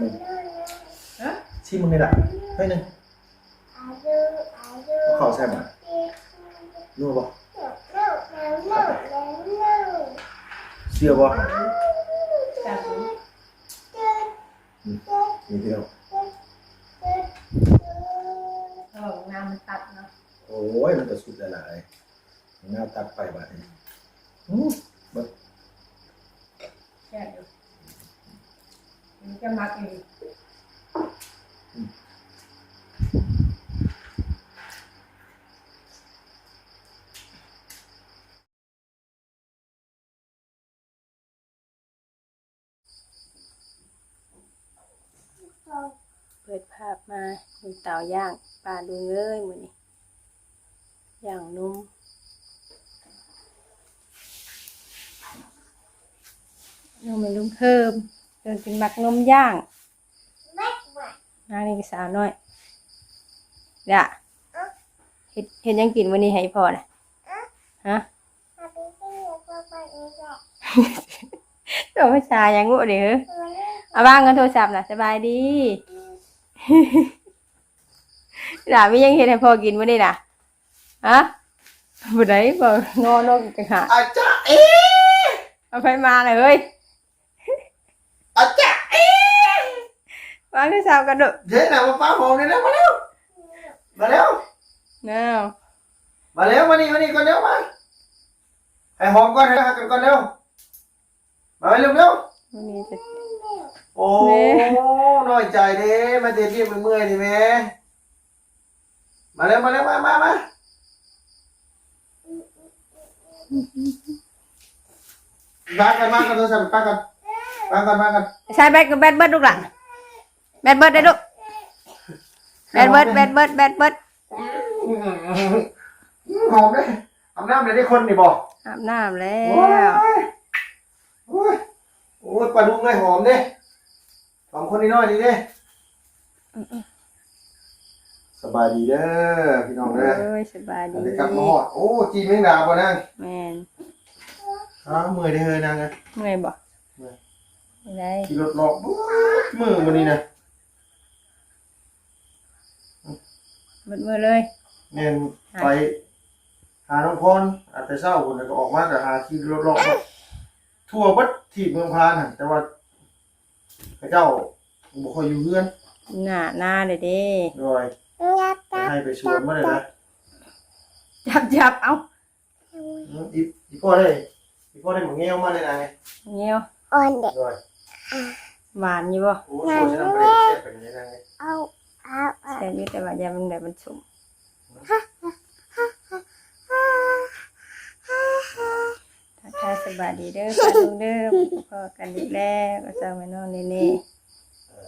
นี่ฮะชิมมึงเลยล่ะให้หนึ่งเอาข้าวใส่มานัวบ่เสียบ่จับดูนี่เดียวเออน้ำมันตัดเนาะโอ้ยมันจะสุดหลายๆน่าตัดไปบาดนี้อืมบ่ แค่ดูมันจะมักอีก เปิดภาพมาาย่างปลาดูเอ้ยมือนี้ย่างนุ่มนุ่มเป็นลุงเพิ่มเดินกินมักนมย่างนางนี่สาวน้อยเด่ะเห็ดเห็ดหยังกินวันนี้ให้พ่อนะฮะตัวภาษายังงูเดี๋ยวเอาบ้างกันโทรศัพท์นะสบายดี หลาไม่ยังเห็นให้พ่อกินมื้อนี้น่ะฮะบ่ได้บ่งอนกจังหาอาจารย์เอ๊ะเอาไปมาเลยเฮ้ยอาจารย์เอ๊ะวางโทรศัพท์กันเด้อเดี๋ยวนะมาฟ้าหอมเลยนะมาเร็วมาเร็วน้าวมาเร็วมานี่มานี่ก่อนเร็วมาให้หอมก่อนให้หักกันก่อนเร็วมาเร็วเร็ววันนี้จะโอ้น้อยใจเด้มาเดี๋ยวเรียกเมื่อยๆดิแม่ มาเร็วมาเร็วมามามามากันมากันโทรศัพท์มากันมากันมากันใช้แบตกับแบตเบิดลูกหล่ะแบตเบิดได้ลูกแบตเบิดแบตเบิดแบตเบิดหอมเลยอาบน้ำเลยได้คนนี่บอกอาบน้ำแล้โอ้ยวโอ้ยโอ้ยปลาดุกเลยหอมเด้หอมคนนี้น้อยนี่เด้ สบายดีเด้อพี่น้องเด้อโอ้ยสบายดีเดี๋ยวกลับมาหอดโอ้จีนแมงดาบ่นางแม่นอ้าวมือได้เฮยนางไงเมื่อยบ่เมื่อย ไม่ได้ขี่รถเลาะบึ๊ดมือมันนี่นะเบิดมือเลยเน่นไป หาน้องพรอาจจะเศร้าคนแล้วก็ออกมาแต่หาขี่รถเลาะทั่ววัดที่เมืองพานน่ะแต่ว่าพระเจ้าบ่ค่อยอยู่เฮือนหน้าหน้าเลยเด้โดยไป ให้ไปชวนมาเลยนะจับจับเอาอืมอีอีพ่อได้อีพ่อได้หมูเงี้ยวมาเลยนะไงเงี้ยวโดยหวานอยู่บ่โอ้ชวนฉันไปเลยเช็ดไปอย่างนี้นะไงแซ่บอยู่แต่ว่าอย่ามันแบบมันสุ่มทักทายสบายดีเด้อค่ะลุงเด้อพอกันอีกแล้วก็เจ้าแม่น้องนี่นี่เก่าบ้าเจอนมย่างโดยนอนหนังนุ่มยากใครก็นุ่มเงี้ยวอยู่หรอวะใครอยู่บอกนุ่ม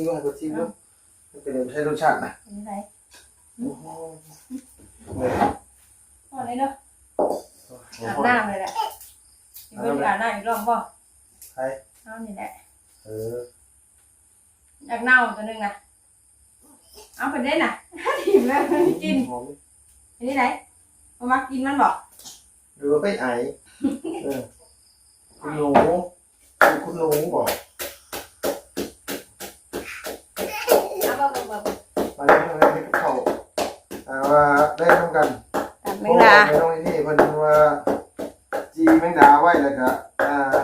นเอาชิมด้วยให้กูชิมด้วยมันเป็นใช้รสชาตินะเป็นไรโอ้โหพอเลยเนาะอาบน้ำเลยแหละอีกคนอาบน้ำอีกรอบบ่ใครเอานี่แหละเอออยากเน่าตัวนึงนะเอาไปได้น่ะถิ่มแล้วมันกินอันนี้ไหนมามากินมันบอกหรือว่าไปไอเออคุณหนูคุณหนูบอก ได้ทำกันตัดแมงดาไม่ต้องนี่เพิ่นว่าจีแมงดาไว้แล้วก็อ่า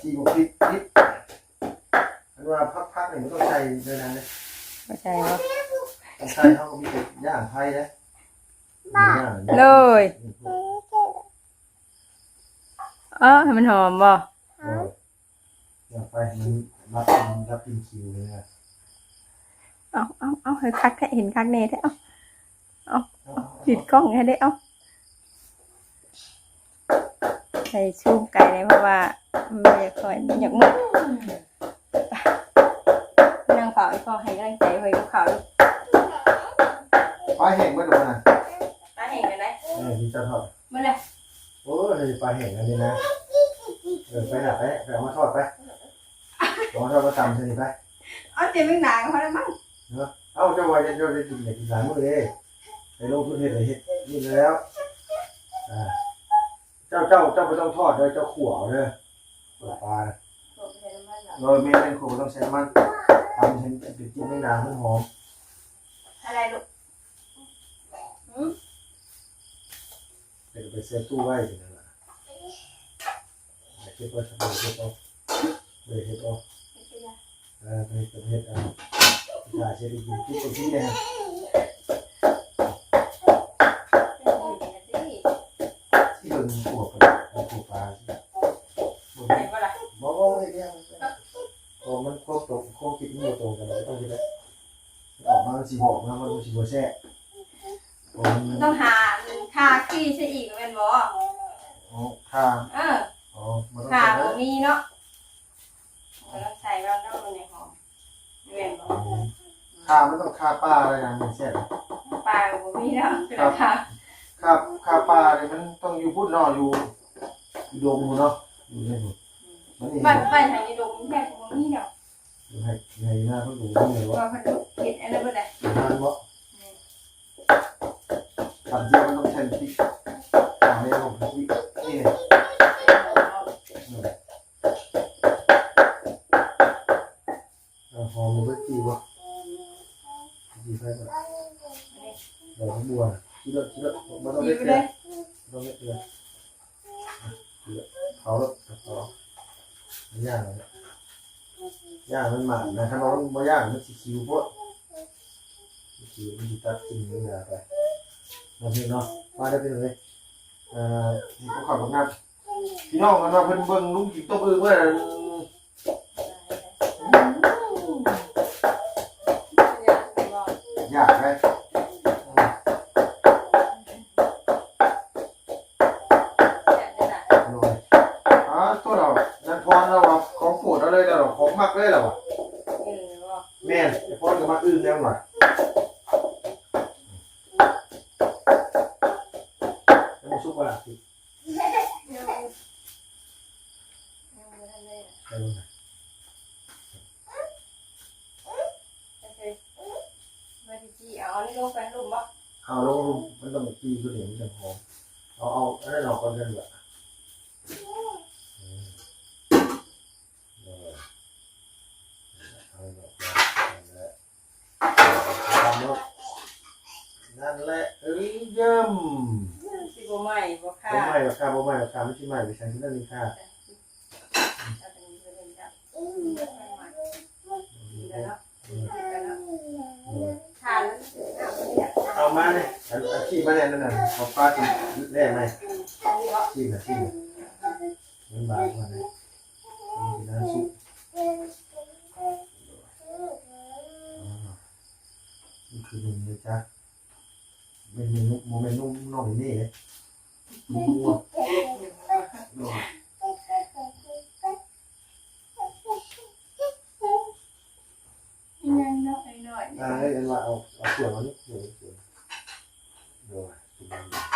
จีบุกพริกพริกเพิ่นว่าพักๆนี่มันต้องใช้ด้วยนะเนี่ยไม่ใช่บ่ต้องใช้เขาก็มีแต่ย่างไผ่นะเลยเออให้มันหอมบ่ ย่างไผ่มันรับมันรับกินคิวเลยนะ เอาเอาเอาให้คักแท้เห็นคักแน่แท้เอาปิดกล้องให้ได้เอาใส่ชูมไก่เลยเพราะว่ามันไม่อยากคอยมันอยากมุดพอให้กำลังใจเฮ้ยกับเขาลูกปลาแห้งเมื่อไหร่นะมาเห็นกันได้เออที่จะทอดเมื่อไหร่โอ้ยปลาแห้งอันนี้นะเออไปหนักไปไปเอามาทอดไปเอามาทอดมาตำเท่านี้ไปเอาเจ็บไม่หนาก็พอแล้วมั้ง เอ้าเจ้าว่าจะเจ้าจะกินอยากกินหลายมื้อเลยไปลงทุนเฮ็ดอะไรเฮ็ดนี่แล้วอ่าเจ้าเจ้าเจ้าไม่ต้องทอดเลยเจ้าขั่วเอาเลยเปิดปลาโดดไปใส่น้ำมันเหรอโรยเมนเป็นขั่วต้องใช้น้ำมันทำให้เป็นจิ้มไม่นานมันหอมอะไรลูกหืมเดี๋ยวไปเซฟตู้ไว้อย่างนั้นแหละเก็บไว้สักเดือนเก็บเอาเดี๋ยวเก็บเอาไม่ใช่ยาเออไปเก็บเฮ็ดเอา อย่าเช็ดอีกทีตัวที่เนี่ยเป็นอยู่ในที่ที่โดนขั่วดปวดปวดปลาสิบ่ไห็นปะล่ะบ่บ่ไม่ได้โอ้มันโควบตรงคตรคิดมันบ่ตรงกันเลยต้องคิดได้ออกมามันสิบอกมามันสีบัวแซ่บโอ้มัน ต้องหาคาขี้ใช่อีกเป็นบ่ อ๋อค่า เออ อ๋อมันต้อง ขา ใช้ บ่มีเนาะเราต้องใส่เราต้องในหอมเว้นบ่ ค่ามันต้องค่า ปลาอะไรนะมันแซ่บปลาบ่มีแล้วเป็นราคาค่าค่าปลาเนี่ยมันต้องอยู่พุ่นเนาะอยู่อยู่ดงอยู่เนาะอยู่ในพุ่นมันนี่บ้านบ้านทางนี้ดงแค่บ่มีดอกอยู่ให้ให้หน้าเพิ่นดูนี่ว่าว่าเพิ่นเฮ็ดอันนั้นบ่ได้อยู่นานบ่ตำเจียวมันต้องใช้พริก กินเนื้อไปมาพี่เนาะมาได้เป็นเลยเอ่อนี่ก็ขับรถน้ำพี่น้องกันว่าเพิ่นเบิ่งลุงกินต้มเอึเมื่อนั้นยากได้ดูเลยอ๋อตัวเรานันพรเราอของโปรดเราเลยเราของมักเลยเราอะ แม่นไอ้พ่อก็มาอื้อแล้วหน่อยแล้วมันซุปอะไรสิไปดูหน่อยเอาลงมันต้องตีตัวเหนียวมันจะหอมเอาเอาอันนั้นออกก่อนกันดีกว่าอืมเออเอาออกมานั่นแหละทำแล้วนั่นแหละเอ้ยเยี่ยมบ่ไหม้หรอกค่ะบ่ไหม้หรอกค่ะไม่ใช่ไหม้ไปใช้ที่นั่นนี่ค่ะเอามาเนี่ยเอาเอาขี้มาเนี่ยนั่นน่ะเอาปลาที่แรกไหมขี้น่ะขี้น่ะมันบางก ว่านะมันจะน้ำซุปอ๋อนี่คือหนึ่งเลยจ้ะเป็นเมนูโมเมนต์นุ่มน้องนี่เลยนุ่มวัวนุ่มอ่าให้เอ็นว่าเอาเอาส่วนมันนี่ส่วนส่วนโดยส่วนมันอืม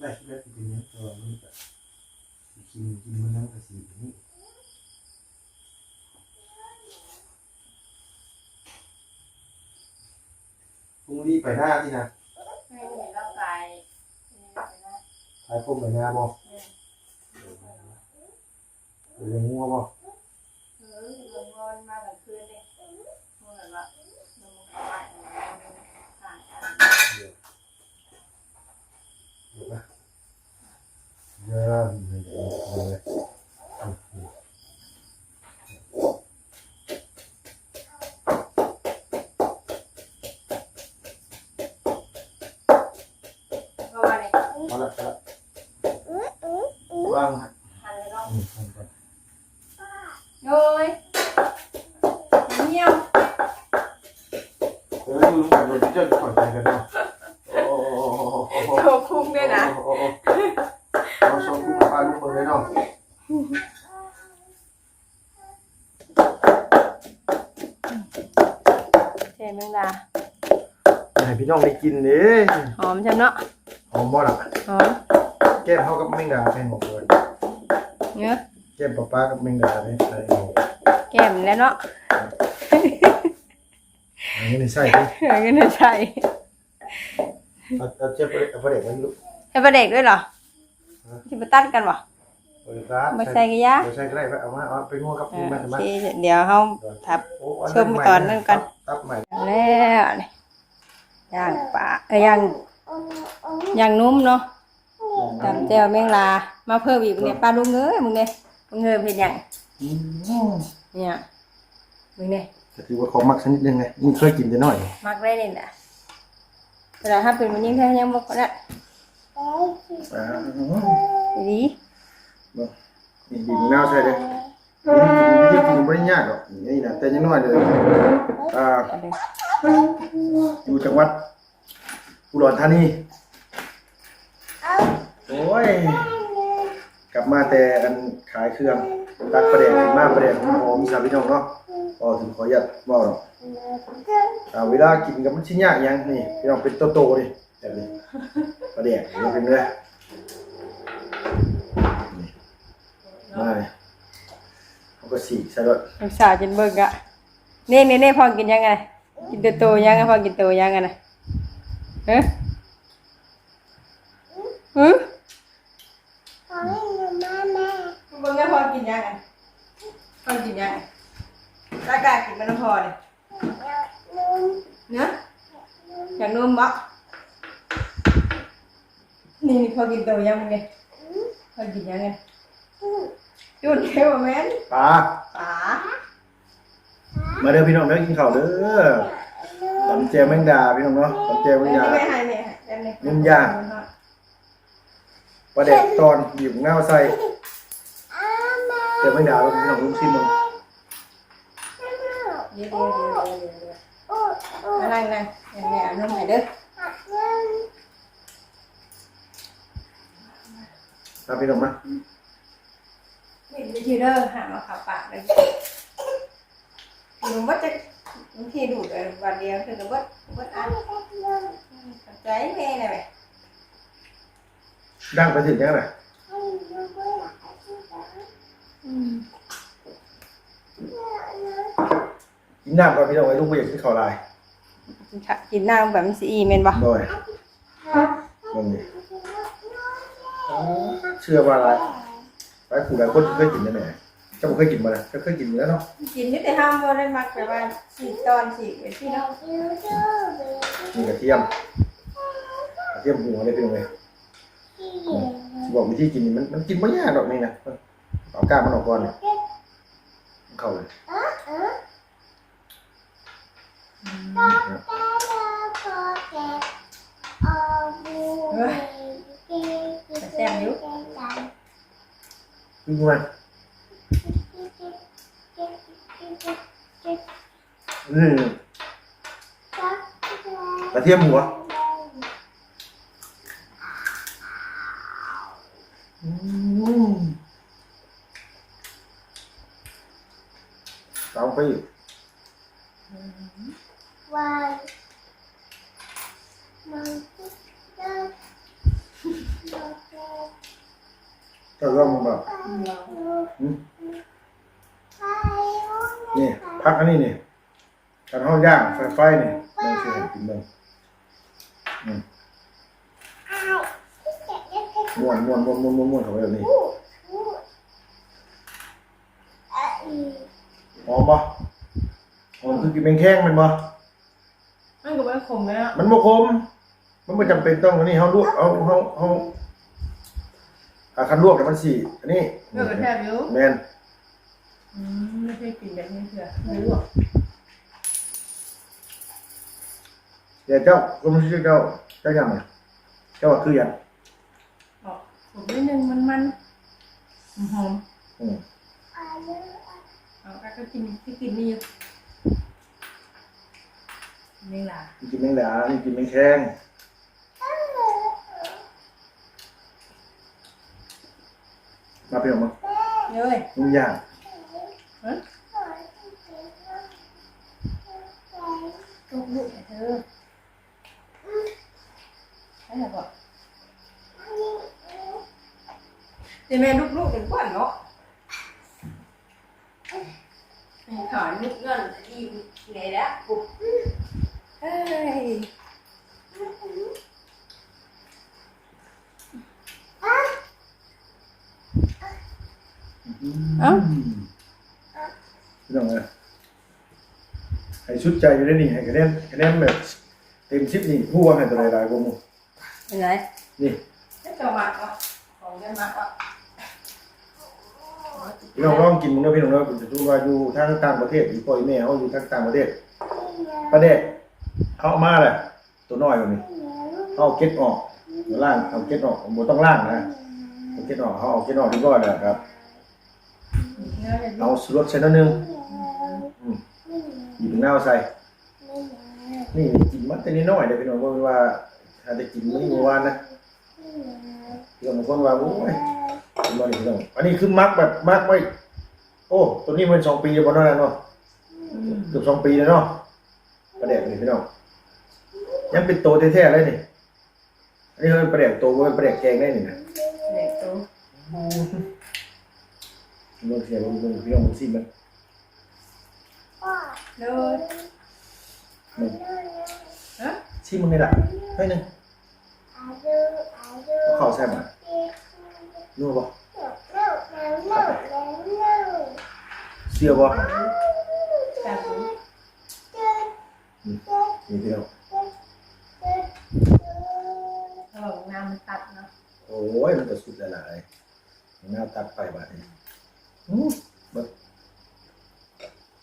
ได้คิดได้ที่เป็นเนี้ยตัวมันแบบกินกินมันนั่งกระสีนี่พรุ่งนี้ไปหน้าที่นะไปพวกไปหน้าบ่ไปเลี้ยงงัวแบ่เ Vâng. ได้กินเด้หอมจังเนาะหอมบ่ล่ะหอมแก้มเขากับแมงดาเป็นหมดเลยเนื้อแก้มป้าป้ากับแมงดาเป็นอะไรหมดแก้มแล้วเนาะอันนี้ในไส้ที่เออก็น่าใช่เอาเอาเจ็บไปเอาไปเด็กมันลุกให้ประเด็กด้วยเหรอที่มาตัดกันบ่บริการมาใส่กระยะใส่ก็ได้ไปเอามาเอาไปงัวกับเอมึงอมาโอทำไมเคเดี๋ยวเฮาทับโอ้อัชมตอนนั้นก่อนตับใหม่แล้วนี่ ย่างปลาเอ้ยย่างย่างนุ่มเนาะตำแจ่วแมงลา มาเพิ่มอีกเนี่ยปลาลูกเงยมึงเนี่ยมึงเงยเป็นหยังอืมเนี่ยมึงเนี่ยก็ถือว่าของมักชนิดหนึงไงนี่เคยกินแต่น้อย มักได้เลยน่ะเวลาถ้าเป็นมันยิ่งแท้ยังบอกก็ได้อ่าดีนี่ดีมาวใช่เลย นี่กินไม่ได้ยากหรอกนี่นะแต่ยังน้อยเลยอ่าอยู่จังหวัดอุดรธานีโอ้ยกลับมาแต่อันขายเครื่องตักประเด็นมาประเด็นหอมสามพี่น้องเนาะก็ถึงขออนุญาตบอกหรอกอ่าเวลากินกับมันชิ้นยากยังนี่พี่น้องเป็นโตๆดิแบบนี้ประเด็นเป็นเนื้อนี่มาเลย ก็สีกใส่รถลูกสาวจนเบิ่งอะนี่นี่นี่พอกินยังไง กินตัวโตยังไงพอกินตัวยังไงนะเอ๊ะฮึเบิ่งไงพอกินยังไงพอกินยังไงร่างกายกินมันพอเลยเนาะอยากนมบ่นี่นี่พอกินตัวยังไงพอกินยังไง จุดเดียวแม่นปลาป๋ามาเด้อพี่น้องเด้อกินข้าวเด้อตำแจวแมงดาพี่น้องเนาะตำแจวแมงไม่ดาไม่ให้ไม่ให้อันนี้นุ่มย่าง ประเด็นตอนหยิบเงาใส่แจวแมงดาลงพี่น้องลุงชิมมึงเดี๋ยวเดี๋ยวเดี๋ยวเดี๋ยวเดี๋ยวเดี๋ยวมานั่งนั่งอย่างนี้เอานมให้เด้อตามพี่น้องมา นี่ไปทีเด้อหามาขับปากเลยหนูว่าจะบางทีดูดเลยวันเดียวคือหนูว่าว่าอันขอบใจแม่เลยไหมดังไปถึงยังไงกินน้ำก่อนพี่น้องไว้ลูกไปอยากกินข้าวลายกินน้ำแบบมันสีอีเมนบ่โดยมึงนี่เชื่อว่าอะไร หลายผู้หลายคนเคยกินได้ไหมเจ้าบ่เคยกินมาเลยเจ้าเคยกินอยู่แล้วเนาะกินนี่แต่ห้ามบ่ได้มักแบบว่าสีตอนสีไว้ที่เนาะมีกระเทียมกระเทียมปรุงอะไรพี่น้องเลยบอกวิธีกินนี่มันมันกินไม่ยากหรอกนี่นะเอาก้างมันออกก่อนเนี่ยเข้าเลยแซ่บอยู่ ขึ้นมาอืมกระเทียมหัวอืมเตาไปอีก ก็ร่องมันแบบอืมนี่พักอันนี้นี่การห้องย่าง ไฟไฟนี่ไม่ใช่กินเลยอืมม้วนม้วนม้วนม้วนม้วนม้วนเข้าไปแบบนี้หอมปะหอมคือกินเป็นแข้งมันปะมันก็บ่ขมเลยเนาะมันบ่คม มันไม่จำเป็นต้องอันนี้เฮาลวกเอาเฮาเฮาอาคันลวกแต่มันสิอันนี้เลือกกระแทบอยู่แม่นอืมไม่เคยกินแบบนี้เถื่อไม่รู้อะ เดี๋ยวเจ้าก็ไม่ใช่เจ้าเจ้ายังไงเจ้าว่าคือหยังออกผมนิดนึงมันมันหอมอืมเอาก็กินที่กินนี่อยู่นี่ล่ะนี่กินแมงดานี่กินแมงแข้งมาเปรี้ยวมาเย้ยนุ่มย่างฮะลูกลูกเธอ ให้หน่อยก่อนเดี๋ยวแม่ลูกลูกเป็นก้อนเนาะขอนึกเงินดีไงละปุ๊บเฮ้ยเอ้าพี่น้องเลยให้ชุดใจอยู่ได้นี่ให้คะแนนคะแนนแบบเต็มชิปนี่ผู้ว่าให้ตัวใดหลายกว่าหมู่ เป็นไงนี่จะจะมาก็ของจะมาก็พี่น้องลองกินมึงเด้อพี่น้องเด้อผมจะดูว่าอยู่ทางต่างประเทศอีพ่ออีแม่เขาอยู่ทางต่างประเทศประเด็เอามาแหละตัวน้อยกว่านี้เอาเก็ตออกเอาล่างเอาเก็ตออกบ่ต้องล่างนะเอาเก็ตออกเขาเอาเก็ตออกเรียบร้อยแล้วครับเนื้อจะเอาสรสใส่หนิดนึงอืมหยิบหน้าเอาใส่นี่กินมันแต่นิดหน่อยเดี๋ยวพี่น้องว่าว่า ถ้าจะกินมื้อนี้เมื่อวานนะพี่น้องบางคนว่าโอ้ยกินบ่ได้พี่น้องอันนี้คือมักแบบมักไว้ โอ้ ตัวนี้มันสองปีแล้วบ่เนาะเนาะเกือบสองปีแล้วเนาะประเด็กนี่พี่น้องยังเป็นโตแท้ๆเลยนี่อันนี้เป็นประเด็กโตบ่เป็นประเด็กแกงได้นี่นะเด็กโตลองเสียลองลองพี่น้องลองซิมันเลยมันฮะ ซิมึงนี่ล่ะ ให้หนึ่งเอาข้าวใส่มานัวบ่เสียบ่จับนี่พี่น้องเราน้ำมันตัดเนาะโอ้ยมันก็สุดแล้วล่ะไอ้หน้าตัดไปบาดนี้อื้อบ่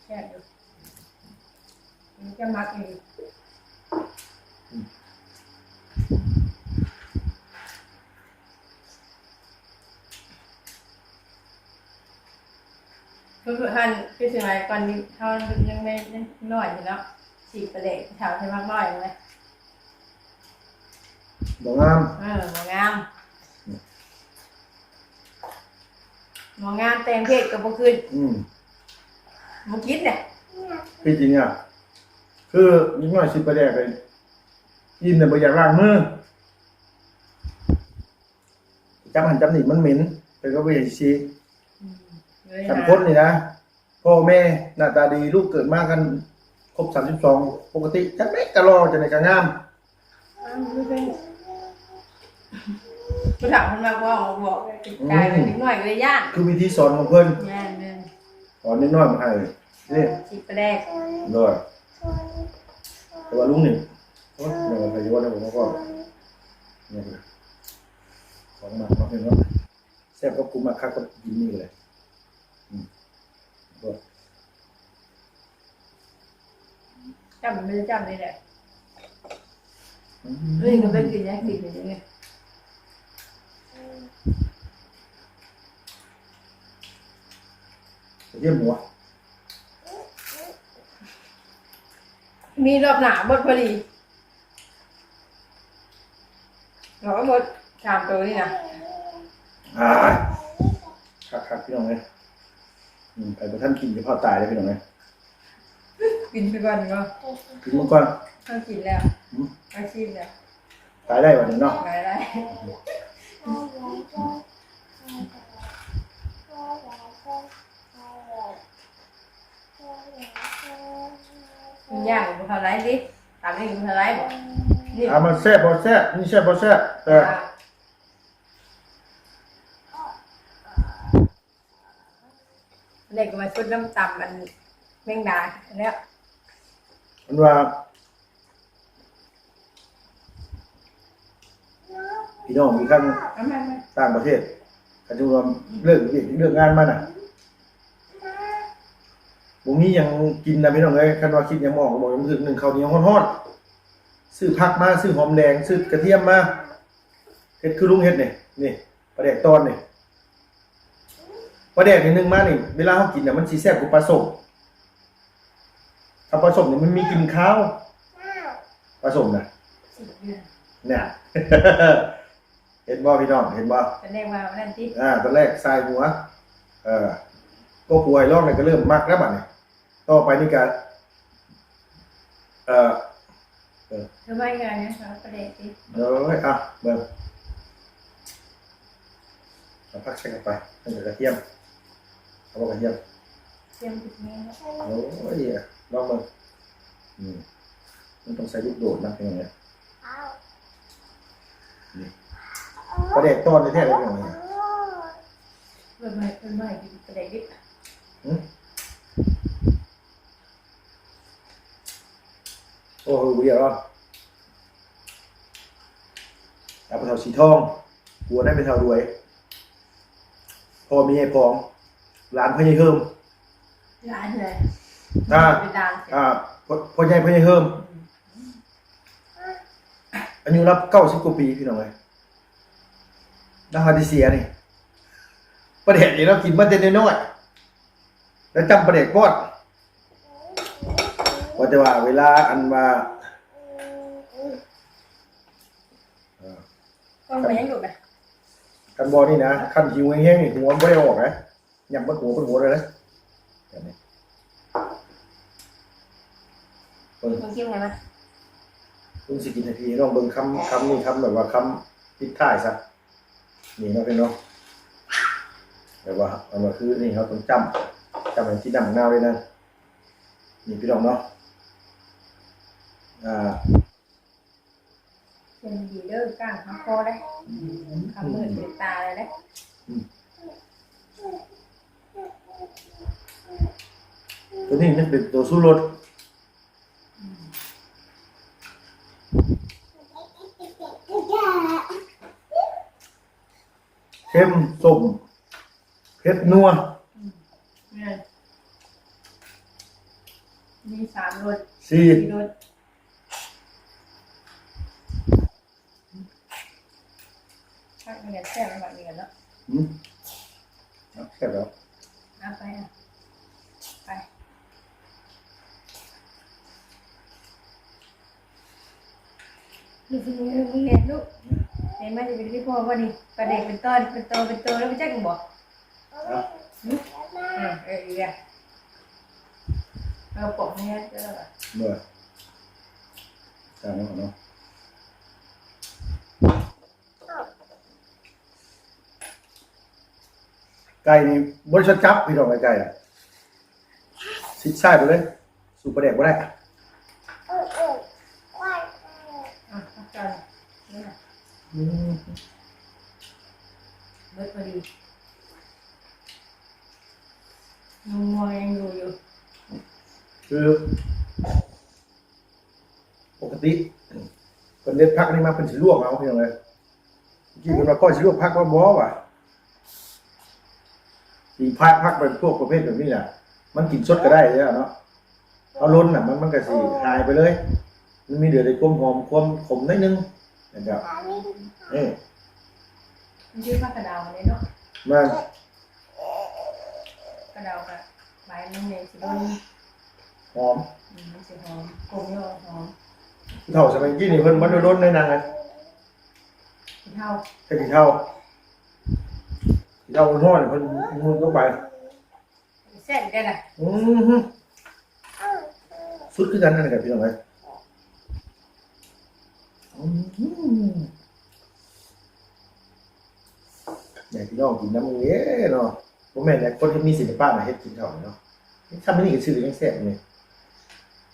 แค่ดูมันจะมักอยู่ คือฮันคือสมัยก่อนนี้เขายังไม่ยังน้อยอยู่เนาะสีประเด็กแถวใช่มากน้อยเลยบ่งามเออหมองามหมองามแต่งเพศกับบุคืนอืมบุคิดเนี่ยที่จริงอะคือยิ่งน้อยสิไปแรกเลยยินแต่ะบ่อยากล้างมือจับหันจับหนีมันเหม็นแต่ก็บ่อยากสิเลย สังหาคนนี่นะพ่อแม่หน้าตาดีลูกเกิดมากัน ครบ32ปกติจักเล็กกะรอจะไหนก็งามผู้ถามคนมาบอกบอกกลายเป็นนิดหน่อยก็เลยย่านคือวิธีสอนของเพิ่นย่านเนี่ยสอนนิดน้อยมาให้นี่สีประแดกด้วยแต่ว่าลุงนี่โอ้ยเดี๋ยวไปอยู่ว่าได้ผมก็นี่คือของมากมาเป็นว่าแซ่บก็กูมาคักก็กินนี่เลยอืมด้วย จำไม่ได้จำเลยแหละเรื่องก็เป็นกินแยกกินเลยเนี่ยเยี่ยมหัวมีรอบหนาหมดพอดีเราก็หมดสามตัวนี่นะอ่าคักคักพี่น้องเลยอืม ไปประท่านกินจะพ่อตายเลยพี่น้องเลยกินไปก่อนก็กินมันก่อนต้องกินแล้วอืมอาชีพแล้วตายได้วันนี้เนาะไปได้มันย่างมันเท่าไรดิตามนี้มันเท่าไรบอกนี่อ่ามันแซ่บบ่แซ่บนี่แซ่บบ่แซ่บแต่ เด็กมาชุดน้ำตำมันแมงดาแล้วมันว่าพี่น้องมีครั้งเอามามาต่างประเทศกันจะรวมเรื่องเรื่องเรื่องงานมาน่ะผมนี้ยังกินนะพี่น้องเลยคันว่าคิดยังมองก็บอกยังถึงหนึ่งข้าวเหนียวฮอนๆซื้อผักมาซื้อหอมแดงซื้อกระเทียมมาเฮ็ดคือลุงเฮ็ดนี่นี่ปลาแดกตอนนี่ ปลาแดกนิดนึงมานี่เวลาเขากินน่ะมันสิแซ่บกว่าปลาส้มถ้าปลาส้มเนี่ยมันมีกลินข้าวปลาส้มน่ะสิบเดือนเนี่ยเห็นบ่พี่น้องเห็นบ่แสดงว่าวันนั้นที่อ่าตอนแรกทรายหัว เออก็ป่วยรอบนี้ก็เริ่มมักแล้วบัดนี้ต่อไปนี่ก็เอ่อทำไมกันนะคะประเด็นที่เดี๋ยวให้อะเบิ่งเอาพักใส่กันไปให้เหลือกระเทียม เอาบ่กระเทียมเตรียมติดนี้นะโอ้ยลองเบิ่งอืมมันต้องใส่ลูกโดดนะเป็นไงประเด็กตอนในแท้เลยเป็นไงเปิดใหม่เปิดใหม่กินประเด็นดิโอ้โหเวียร์อะเอาไปเท่าสีทองหัวได้ไปเท่ารวยพอมีไอ้พอง ร้านพญายเฮิมร้านเลยอ่าไปดังเสร็จอ่าพ่อพ่อใหญ่พญายเฮิมอายุรับเก้าสิบกว่าปีพี่น้องเลยดังฮาดิเซียนี่ประเด็กนี่เรากินมาแต่น้อยๆแล้วจำประเด็กปอดว่าแต่ว่าเวลาอันว่าเอ่อต้องไปยังอยู่นะกันบอนี่นะคันหิวแห้งๆนี่หัวมันไม่ได้ออกนะ ยำมันหัวมันหัวเลยนะแบบนี้เบิ่งมึงคิดไงมั้ยเบิ่งสิกินนาทีลองเบิ่งคำคำนี่คำแบบว่าคำปิดท้ายซะนี่เนาะพี่น้องแบบว่าเอามาคือนี่เขาต้องจำจำอย่างที่ดำหน้าเลยนะนี่พี่น้องเนาะอ่าเป็นดีเดอร์ก้างคำคอได้คำมือเป็นตาเลยนะ ตัวนี้มันเป็นตัวสู้รสเข้มส้มเผ็ดนัวเนี่ยมีสามรสสี่สี่รสถ้าเงินแช่แบบนี้กันเนาะอืมเอาแค่แล้ว เอาไปอะไปลูกเรียนลูกเรียนลูกเห็นไหมจะเป็นที่พ่อว่านี่ประเด็กเป็นต้นเป็นโตเป็นโตแล้วไม่ใช่กันบอกเอาเออเออเออเราปกเนี่ยเจ้าเมื่อจานนี้ก่อนเนาะ ไก่นี่บริษัทจับพี่น้องไก่ไก่อะสิใช่ไปเลยสูบประเด็กก็ได้อะอาจารย์นี่นะอืมเบิดพอดีงูงอยยังอยู่อยู่คือปกติเป็นเล็ดพักนี่มาเป็นสิลวกเอาพี่น้องเลยกินคนมาพ่อสิลวกพักว่าบ่ว่ะ อีพักพักเป็นพวกประเภทแบบนี้แหละมันกินสดก็ได้เลยอะเนาะเอาล้นอะมันมันก็สิหายไปเลย มันมีเดือดในความหอมความขมนิดนึงนะครับเอ้มันชื่อผ้ากระดาวเลยเนาะมันกระดาวกับใบมันเนี่ยสิโดนหอมมันสิหอมกลมยอหอมเท่าสมัยกี้นี่เพิ่นมันโดนในนางไงกินเท่าแค่กี่เท่ากี่ เท่ามันห้อนเพิ่นมุนเข้าไปแซ่บได้ละอือฮึสุดคือกันนั่นแหละครับพี่น้องเอ้ยอือหืออยากพี่น้องกินน้ำเงี้ยเนาะบ่แม่นแต่คนที่มีศิลปะน่ะเฮ็ดกินเท่าเนาะถ้ามันนี่ก็ชื่อยังแซ่บเลย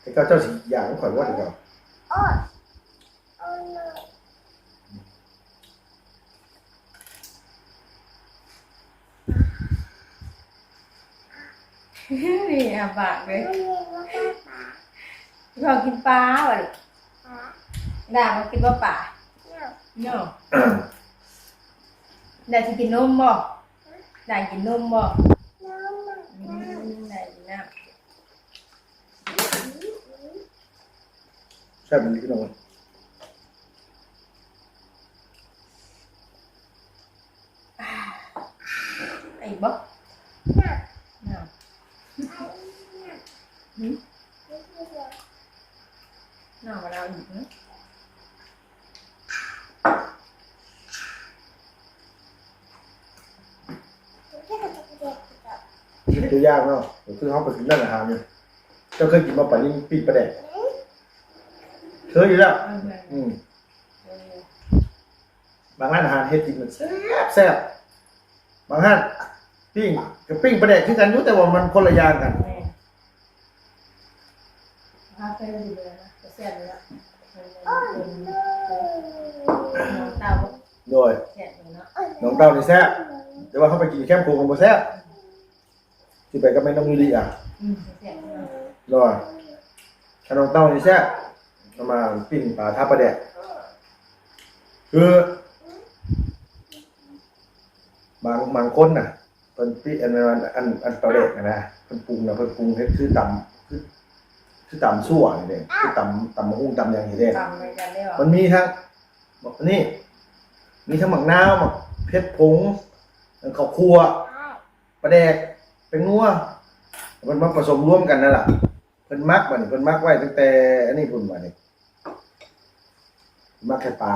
แต่ก็เจ้าสิอยากข่อยว่าเดี๋ยวก่ นนี่อะปากเลยเรากินปลาวะลูกด่ามากินว่าป่าเนาะด่าจะกินนมบ่ด่ากินนมบ่อืมด่ากินน้ำแซ่บมันพี่น้องเอ้ยไอ้บ่น่ะ หืมน่ามาเราอีกนะเป็นตัวยากเนาะเดี๋ยวคือเขาไปกินร้านอาหารเนี่ยเจ้าเคยกินมาป่านนี้ปีประแดกเคยอยู่แล้วเอาเงินอืมเออบางร้านอาหารเฮ็ดกินมันแซ่บแซ่บบางร้านปิ้ง กับปิ้งประแดกคือกันอยู่แต่ว่ามันคนละอย่างกัน แม่พาไปดูเลยนะจะเสียเลยละน้องเต้าโดยเสียเลยเนาะน้องเต้านี่แซ่บแต่ว่าเขาไปกินแคมป์โคงบ่แซ่บที่ไปก็ไม่ต้องมีดีอะอืมเสียเลยเนาะรอถ้าน้องเต้านี่แซ่บเอามาปิ้งปลาทับประแดกคือ บางบางคนน่ะ เพิ่นปิ้งอันนั้นอันอันปลาแดกนะนะเพิ่นปรุงนะเพิ่นปรุงเฮ็ดคือตำคือคือตำซั่วนี่เด้คือตำตำมะฮุ่งตำหยังนี่เด้ ตำไปกันได้หรอมันมีทั้งบอกนี่ มีทั้งหมักนาวหมักเพชรผงข้าวคั่วปลาแดกเป็นนัวมันมาผสมร่วมกันนั่นแหละเพิ่นมักบัดนี้เพิ่นมักไว้ตั้งแต่ อันนี้พุ่นบัดนี้มักแค่ปลา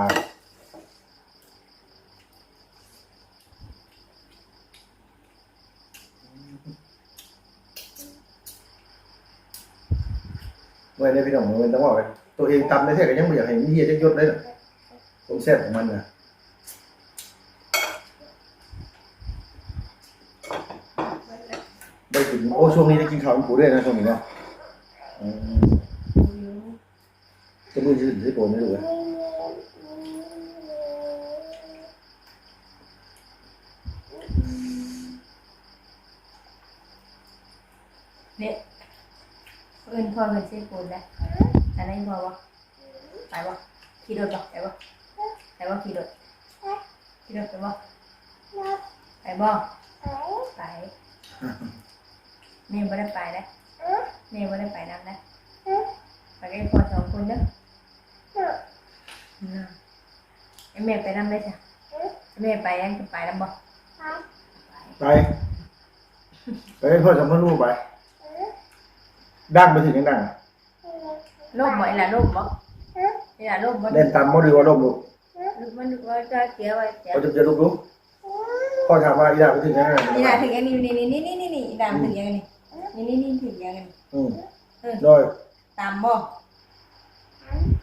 เมื่อนี้พี่น้องเมื่อต้องบอกเลยตัวเองตำได้แท้ก็ยังไม่อยากให้มีเฮียจักยศเลยน่ะผมแซ่บของมันน่ะได้กินโอ้ช่วงนี้ได้กินข้าวมันปูด้วยนะช่วงนี้เนาะอืมจะมือยืดให้โปนไม่รู้เลยเนี่ย เอินพ่อเงินเส้นปูนแล้วอันนั้นพอวะไปวะขี่รถปะไปวะไปวะขี่รถขี่รถไปวะไปบ่ไปเมย์ไม่ได้ไปนะเมย์ไม่ได้ไปนั่นนะไปกับพ่อสองคนเด้อน่ะไอ้เมย์ไปนั่นได้จ้ะไอ้เมย์ไปยังจะไปแล้วบ่ไปไปให้พ่อจำพ่อรู้ไป ดังไปถึงยังดังอะโลกบ่ไอ้ล่ะโลกบ่ไอ้ล่ะโลกบ่เล่นตามโมดีว่าลมลูกลูกมันนึกว่าจะเกี่ยวไว้เกี่ยวพ่อจะจะลุกลุกพ่อถามว่าอีดาไปถึงยังไงอีดาถึงอันนี้นี่นี่นี่นี่นี่อีดาถึงยังไงนี่นี่นี่ถึงยังไงอืมโดยตามบ่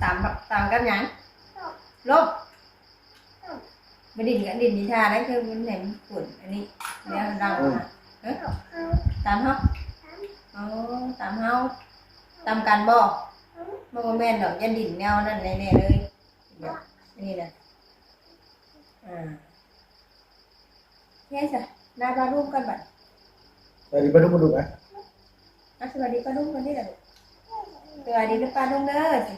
ตามตามกับหยังลบมาดินกันดินนิทาได้คือมันเห็นฝุ่นอันนี้แล้วดังมาเอ้ยตามเฮา อ๋อตามเฮาตามกันบ่บ่บ่แม่นดอกยันดินแนวนั่นแน่ๆเลยแบบนี่น่ะอ่าแค่จ้ะได้ปลารูปกันบัดไปดิไปดูมาดูไหมอะสวัสดีป้าลุงคนนี้แหละลูกสวัสดีป้าลุงเด้อสิ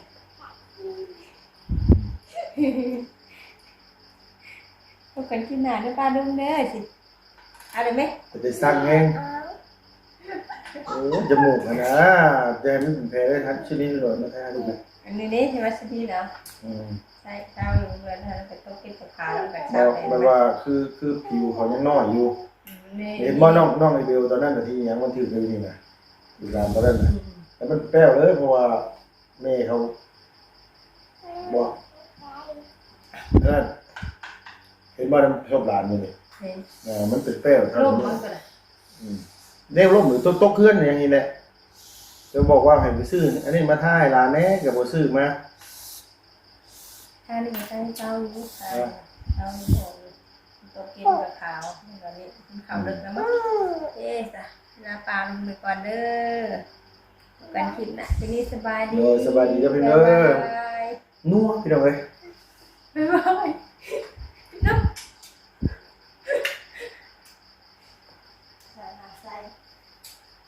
พบกันที่หน้าด้วยป้าลุงเด้อสิเอาเลยไหมจะไปสร้าง เองโอ้จมูกอะนะแดงไม่เป็นแผลได้ทั้งชนิดเลยนะแท้ดูไหมอันนี้นี่ใช่ไหมสตีเนาะอืมใช่เช้าอยู่เมื่อเธอไปโต๊ะกินกับข้าวแล้วก็บเช้าอกเลยมันว่าคือคือผิวเขายังน้อยอยู่นี่เห็นบ่น้องน้องไอเบลตอนนั้นน่ะที่ยังมันถือเลยนี่นะดูตามตอนนั้นน่ะแล้วมันแป้วเลยเพราะว่าแม่เขาบอกนั่นเห็นบ่มันชอบหลานอยู่นี่เห็น อ่ามันเป็นแป้วครับร่มมันก็ได้อืม เน่ร่มหรือต้นตกเคลื่อนอย่างนี้แหละจะบอกว่าให้ไปซื้อ อันนี้มาท่ายหลานแน่กับบ่ซื้อมาถ้านี่ใช้เช้าอยู่เช้าเช้าอยู่โต๊ะกินกับข้าวตอนนี้กินข้าวดึกแล้วมั้งเอ๊ะจ้ะลาปลาลงไปก่อนเด้อกันคลิปนะทีนี้สบายดีเออสบายดีเด้อพี่เด้อบ๊ายบายนัวพี่น้องเอ้ยบ๊ายบายน้ำใส่มาใส่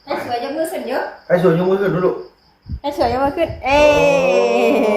ให้ สวยยกมือขึ้นเยอะให้สวยยกมือขึ้นดูลูก ให้สวยยกมือขึ้น เอ๊โอ้